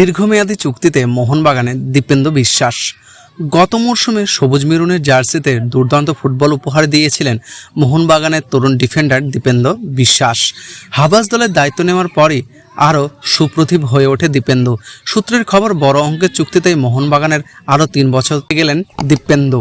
দীর্ঘমেয়াদী চুক্তিতে মোহনবাগানে দীপেন্দ্র বিশ্বাস। গত মরশুমে সবুজ মেরুনের জার্সিতে দুর্দান্ত ফুটবল উপহার দিয়েছিলেন মোহনবাগানের তরুণ ডিফেন্ডার দীপেন্দ্র বিশ্বাস। হাবাস দলের দায়িত্ব নেওয়ার পরই আরও সুপ্রতিভ হয়ে ওঠে দীপেন্দু। সূত্রের খবর, বড় অঙ্কের চুক্তিতেই মোহনবাগানের আরও তিন বছর গেলেন দীপেন্দু।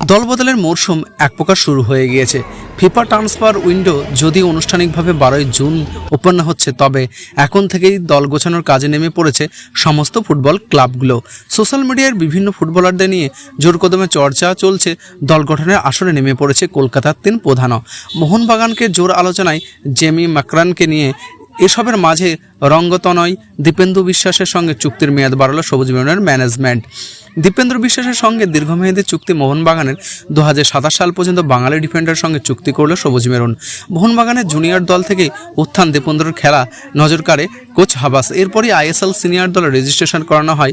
দলবদলের মরশুম এক প্রকার শুরু হয়ে গিয়েছে। ফিফা ট্রান্সফার উইন্ডো যদি আনুষ্ঠানিকভাবে বারোই জুন ওপেন হচ্ছে, তবে এখন থেকেই দল গোছানোর কাজে নেমে পড়েছে সমস্ত ফুটবল ক্লাবগুলো। সোশ্যাল মিডিয়ার বিভিন্ন ফুটবলারদের নিয়ে জোর কদমে চর্চা চলছে। দল গঠনের আসরে নেমে পড়েছে কলকাতার তিন প্রধানও। মোহনবাগানকে জোর আলোচনায় জেমি মাকরানকে নিয়ে এসবের মাঝে রঙ্গতনয়, দীপেন্দু বিশ্বাসের সঙ্গে চুক্তির মেয়াদ বাড়ালো সবুজ মেরুনের ম্যানেজমেন্ট। দীপেন্দ্র বিশ্বাসের সঙ্গে দীর্ঘমেয়াদী চুক্তি মোহনবাগানের দু হাজার সাতাশ সাল পর্যন্ত বাঙালি ডিফেন্ডার সঙ্গে চুক্তি করল সবুজ মেরুন। মোহনবাগানের জুনিয়র দল থেকে উত্থান দীপেন্দ্রর খেলা নজর কাড়ে কোচ হাবাস। এরপরই আইএসএল সিনিয়র দলে রেজিস্ট্রেশন করানো হয়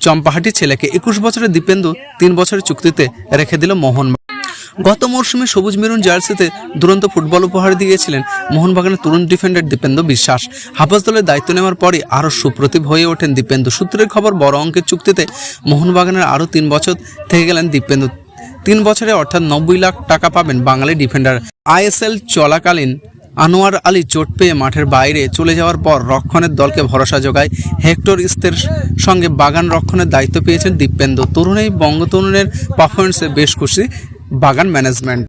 চম্পাহাটি ছেলেকে। একুশ বছরের দীপেন্দু তিন বছরের চুক্তিতে রেখে দিল মোহন গত মরশুমে সবুজ মেরুন জার্সিতে দুরন্ত ফুটবল উপহার দিয়েছিলেন মোহনবাগানের তরুণ ডিফেন্ডার দীপেন্দু বিশ্বাস। হাফাজ দলের দায়িত্ব নেওয়ার পরই আরও সুপ্রতিভ হয়ে ওঠেন দীপেন্দু। সূত্রের খবর, বড় অঙ্কের চুক্তিতে মোহনবাগানের আরও তিন বছর থেকে গেলেন দীপেন্দু। তিন বছরে অর্থাৎ নব্বই লাখ টাকা পাবেন বাঙালি ডিফেন্ডার। আইএসএল চলাকালীন আনোয়ার আলী চোট পেয়ে মাঠের বাইরে চলে যাওয়ার পর রক্ষণের দলকে ভরসা যোগায় হেক্টর ইস্তের সঙ্গে বাগান রক্ষণের দায়িত্ব পেয়েছেন দীপেন্দু। তরুণ এই বঙ্গতরুণের পারফরমেন্সে বেশ খুশি বাগান ম্যানেজমেন্ট